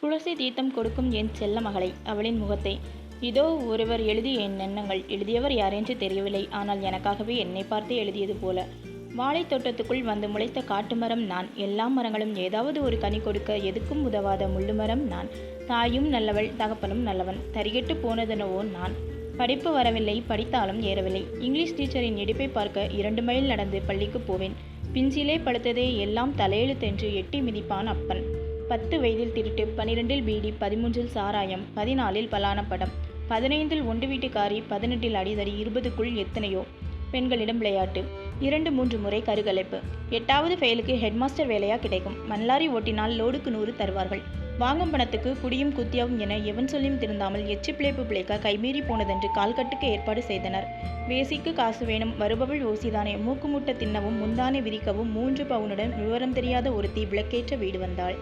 துளசி தீர்த்தம் கொடுக்கும் என் செல்ல மகளை அவளின் முகத்தை. இதோ ஒருவர் எழுதிய என் எண்ணங்கள். எழுதியவர் யாரென்று தெரியவில்லை. ஆனால் எனக்காகவே என்னை பார்த்து எழுதியது போல. வாழைத் தோட்டத்துக்குள் வந்து முளைத்த காட்டு மரம் நான். எல்லா மரங்களும் ஏதாவது ஒரு கனி கொடுக்க எதுக்கும் உதவாத முள்ளு மரம் நான். தாயும் நல்லவள் தகப்பனும் நல்லவன். தரிகெட்டு போனதெனவோ நான். படிப்பு வரவில்லை படித்தாலும் ஏறவில்லை. இங்கிலீஷ் டீச்சரின் இடிப்பை பார்க்க இரண்டு மைல் நடந்து பள்ளிக்கு போவேன். பிஞ்சிலே படுத்ததே எல்லாம் தலையெழுத்தென்று எட்டி மிதிப்பான் அப்பன். பத்து வயதில் திருட்டு பனிரெண்டில் பீடி பதிமூன்றில் சாராயம் பதினாலில் பலான படம் பதினைந்தில் ஒன்று வீட்டுக்காரி பதினெட்டில் அடிதடி இருபதுக்குள் எத்தனையோ பெண்களிடம் விளையாட்டு இரண்டு மூன்று முறை கருகலைப்பு. எட்டாவது ஃபெயிலுக்கு ஹெட்மாஸ்டர் வேலையா கிடைக்கும். மல்லாரி ஓட்டினால் லோடுக்கு நூறு தருவார்கள். வாங்கும் பணத்துக்கு குடியும் குத்தியாவும் என எவன் சொல்லியும் திருந்தாமல் எச்சு பிழைப்பு பிழைக்க கைமீறி போனதென்று கால்கட்டுக்கு ஏற்பாடு செய்தனர். வேசிக்கு காசு வேணும் வருபவள் ஓசிதானே மூக்குமூட்ட தின்னவும் முந்தானை விரிக்கவும் மூன்று பவுனுடன் விவரம் தெரியாத ஒருத்தி விளக்கேற்ற வீடு வந்தாள்.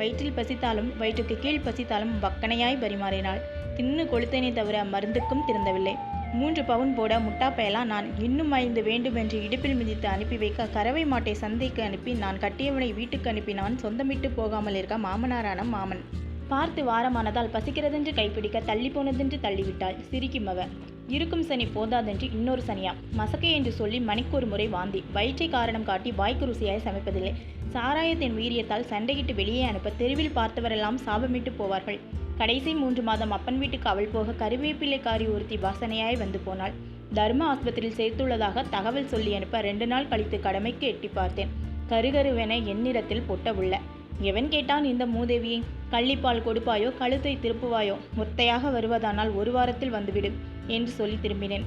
வயிற்றில் பசித்தாலும் வயிற்றுக்கு கீழ் பசித்தாலும் வக்கனையாய் பரிமாறினாள். தின்னு கொளுத்தேனே தவிர மருந்துக்கும் திறந்தவில்லை மூன்று பவுன் போட முட்டாப்பையெல்லாம் நான் இன்னும் ஐந்து வேண்டுமென்று இடுப்பில் மிதித்து அனுப்பி வைக்க கறவை மாட்டை சந்தைக்கு அனுப்பி நான் கட்டியவனை வீட்டுக்கு அனுப்பினான். சொந்தமிட்டு போகாமல் இருக்க மாமனாரான மாமன். பார்த்து வாரமானதால் பசிக்கிறதென்று கைப்பிடிக்க தள்ளி போனதென்று தள்ளிவிட்டாள். சிரிக்கும் அவ. இருக்கும் சனி போதாதென்று இன்னொரு சனியா? மசக்கை என்று சொல்லி மணிக்கொரு முறை வாந்தி. வயிற்றை காரணம் காட்டி வாய்க்கு ருசியாய் சமைப்பதில்லை. சாராயத்தின் வீரியத்தால் சண்டையிட்டு வெளியே அனுப்ப தெருவில் பார்த்தவரெல்லாம் சாபமிட்டு போவார்கள். கடைசி மூன்று மாதம் அப்பன் வீட்டுக்கு அவள் போக கருவேப்பிலைக்காரி ஒருத்தி வாசனையாய் வந்து போனாள். தர்ம ஆஸ்பத்திரியில் சேர்த்துள்ளதாக தகவல் சொல்லி அனுப்ப ரெண்டு நாள் கழித்து கடமைக்கு எட்டி பார்த்தேன். கருகருவென எந்நிறத்தில் பொட்ட உள்ள எவன் கேட்டான் இந்த மூதேவியை? கள்ளிப்பால் கொடுப்பாயோ கழுத்தை திருப்புவாயோ? முத்தையாக வருவதானால் ஒரு வாரத்தில் வந்துவிடு என்று சொல்லி திரும்பினேன்.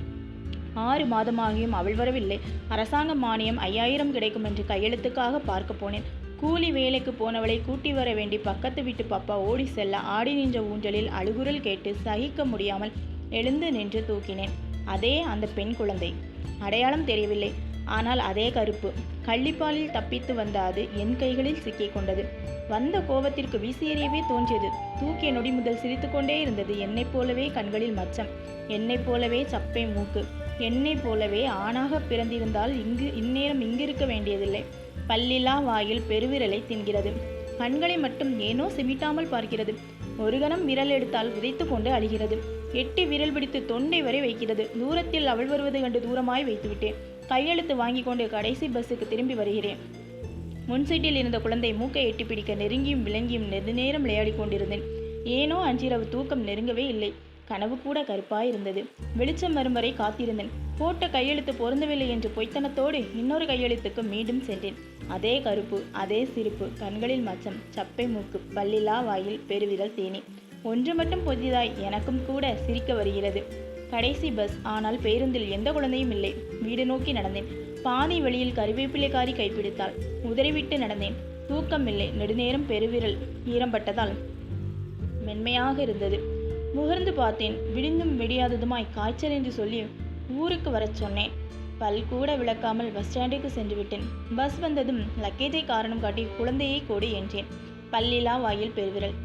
ஆறு மாதமாகியும் அவள் வரவில்லை. அரசாங்க மானியம் ஐயாயிரம் கிடைக்கும் என்று கையெழுத்துக்காக பார்க்க போனேன். கூலி வேலைக்கு போனவளை கூட்டி வர வேண்டி பக்கத்து வீட்டு பாப்பா ஓடி செல்ல ஆடி நின்ற ஊஞ்சலில் அழுகுரல் கேட்டு சகிக்க முடியாமல் எழுந்து நின்று தூக்கினேன். அதே அந்த பெண் குழந்தை. அடையாளம் தெரியவில்லை. ஆனால் அதே கருப்பு. கள்ளிப்பாலில் தப்பித்து வந்த அது என் கைகளில் சிக்கிக் கொண்டது வந்த கோபத்திற்கு வீசியறியவே தோன்றியது. தூக்கிய நொடி முதல் சிரித்துக்கொண்டே இருந்தது. என்னைப் போலவே கண்களில் மச்சம். என்னைப் போலவே சப்பை மூக்கு. என்னைப் போலவே ஆணாக பிறந்திருந்தால் இங்கு இந்நேரம் இங்கிருக்க வேண்டியதில்லை. பல்லிலா வாயில் பெருவிரலை தின்கிறது. கண்களை மட்டும் ஏனோ சிமிட்டாமல் பார்க்கிறது. ஒரு கணம் விரல் எடுத்தால் உதைத்து கொண்டு அழுகிறது. எட்டி விரல் பிடித்து தொண்டை வரை வைக்கிறது. தூரத்தில் அவள் வருவது கண்டு தூரமாய் வைத்துவிட்டேன். கையெழுத்து வாங்கி கொண்டு கடைசி பஸ்ஸுக்கு திரும்பி வருகிறேன். முன் சீட்டில் இருந்த குழந்தை மூக்கை எட்டி பிடிக்க நெருங்கியும் விளங்கியும் நெடுநேரம் விளையாடிக் கொண்டிருந்தேன். ஏனோ அன்றிரவு தூக்கம் நெருங்கவே இல்லை. கனவு கூட கருப்பாய் இருந்தது வெளிச்சம் வரும் வரை காத்திருந்தேன். போட்ட கையெழுத்து பொருந்தவில்லை என்று பொய்த்தனத்தோடு இன்னொரு கையெழுத்துக்கு மீண்டும் சென்றேன். அதே கருப்பு அதே சிரிப்பு கண்களில் மச்சம் சப்பை மூக்கு பல்லிலா வாயில் பெருவிரல் தேனி. ஒன்று மட்டும் புதிதாய் எனக்கும் கூட சிரிக்க வருகிறது. கடைசி பஸ் ஆனால் பேருந்தில் எந்த குழந்தையும் இல்லை. வீடு நோக்கி நடந்தேன். பாதி வழியில் கருவேப்பிலைக்காரி கைப்பிடித்தாள். உதறிவிட்டு நடந்தேன். தூக்கம் இல்லை நெடுநேரம் பெருவிரல் ஈரம்பட்டதால் மென்மையாக இருந்தது. முகர்ந்து பார்த்தேன். விடிந்தும் விடியாததுமாய் காய்ச்சல் என்று சொல்லி ஊருக்கு வரச் சொன்னேன். பல் கூட விளக்காமல் பஸ் ஸ்டாண்டுக்கு சென்று விட்டேன். பஸ் வந்ததும் லக்கேஜை காரணம் காட்டி குழந்தையை கொடு என்றேன். பல்லிலா வாயில் பெருவிரல்.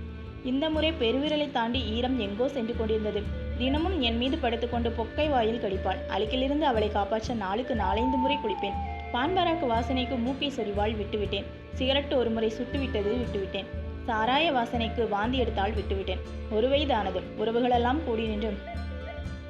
இந்த முறை பெருவிரலை தாண்டி ஈரம் எங்கோ சென்று கொண்டிருந்தது. தினமும் என் மீது படுத்துக்கொண்டு பொக்கை வாயில் கடிப்பாள். அழுக்கிலிருந்து அவளை காப்பாற்ற நாளுக்கு நாலைந்து முறை குளிப்பேன். பான்பராக்கு வாசனைக்கு மூக்கை சொறிவாள் விட்டுவிட்டேன். சிகரெட்டு ஒரு முறை சுட்டுவிட்டது விட்டுவிட்டேன். சாராய வாசனைக்கு வாந்தி எடுத்தால் விட்டுவிட்டேன். ஒரு வயதானது உறவுகளெல்லாம் கூடி நின்று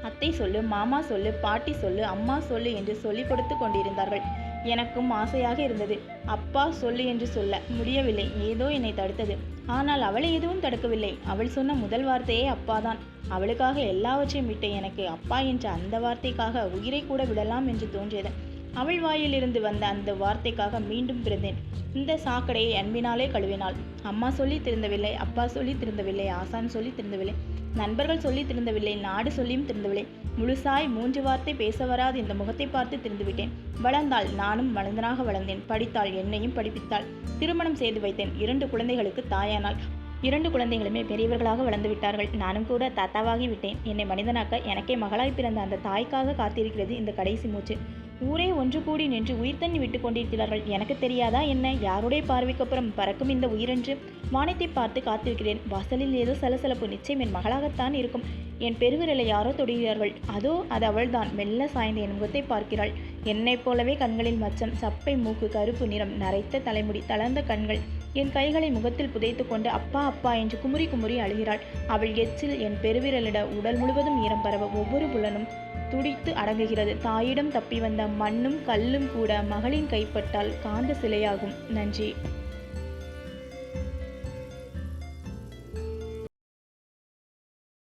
அத்தை சொல்லு மாமா சொல்லு பாட்டி சொல்லு அம்மா சொல்லு என்று சொல்லிக் கொடுத்து கொண்டிருந்தார்கள். எனக்கும் ஆசையாக இருந்தது. அப்பா சொல்லு என்று சொல்ல முடியவில்லை. ஏதோ என்னை தடுத்தது. ஆனால் அவளை எதுவும் தடுக்கவில்லை. அவள் சொன்ன முதல் வார்த்தையே அப்பாதான். அவளுக்காக எல்லாவற்றையும் விட்ட எனக்கு அப்பா என்ற அந்த வார்த்தைக்காக உயிரை கூட விடலாம் என்று தோன்றியது. அவள் வாயிலிருந்து வந்த அந்த வார்த்தைக்காக மீண்டும் பிறந்தேன். இந்த சாக்கடையை அன்பினாலே கழுவினாள். அம்மா சொல்லி திருந்தவில்லை அப்பா சொல்லி திருந்தவில்லை ஆசான் சொல்லி திருந்தவில்லை. நண்பர்கள் சொல்லி திருந்தவில்லை நாடு சொல்லியும் திருந்தவில்லை. முழுசாய் மூன்று வார்த்தை பேச வராது இந்த முகத்தை பார்த்து திருந்துவிட்டேன். வளர்ந்தாள் நானும் மனிதனாக வளர்ந்தேன். படித்தாள் என்னையும் படிப்பித்தாள். திருமணம் செய்து வைத்தேன். இரண்டு குழந்தைகளுக்கு தாயானாள். இரண்டு குழந்தைகளுமே பெரியவர்களாக வளர்ந்து விட்டார்கள். நானும் கூட தாத்தாவாகி விட்டேன். என்னை மனிதனாக்க எனக்கே மகளாய் பிறந்த அந்த தாய்க்காக காத்திருக்கிறது இந்த கடைசி மூச்சு. ஊரே ஒன்று கூடி நின்று உயிர் தண்ணி விட்டு கொண்டிருக்கிறார்கள். எனக்கு தெரியாதா என்ன? யாருடைய பார்வைக்கப்புறம் பறக்கும் இந்த உயிரென்று? வானத்தை பார்த்து காத்திருக்கிறேன். வாசலில் ஏதோ சலசலப்பு. நிச்சயம் என் மகளாகத்தான் இருக்கும். என் பெருவிரலை யாரோ தொடுகிறார்கள். அதோ அது அவள்தான். மெல்ல சாய்ந்த என் முகத்தை பார்க்கிறாள். என்னைப் போலவே கண்களில் மச்சம் சப்பை மூக்கு கருப்பு நிறம் நரைத்த தலைமுடி தளர்ந்த கண்கள். என் கைகளை முகத்தில் புதைத்து கொண்டு அப்பா அப்பா என்று குமுறி குமுறி அழுகிறாள். அவள் எச்சில் என் பெருவிரலிட உடல் முழுவதும் ஈரம் பரவ ஒவ்வொரு புலனும் துடித்து அடங்குகிறது. தாயிடம் தப்பி வந்த மண்ணும் கல்லும் கூட மகளின் கைப்பட்டால் காந்த சிலையாகும். நன்றி.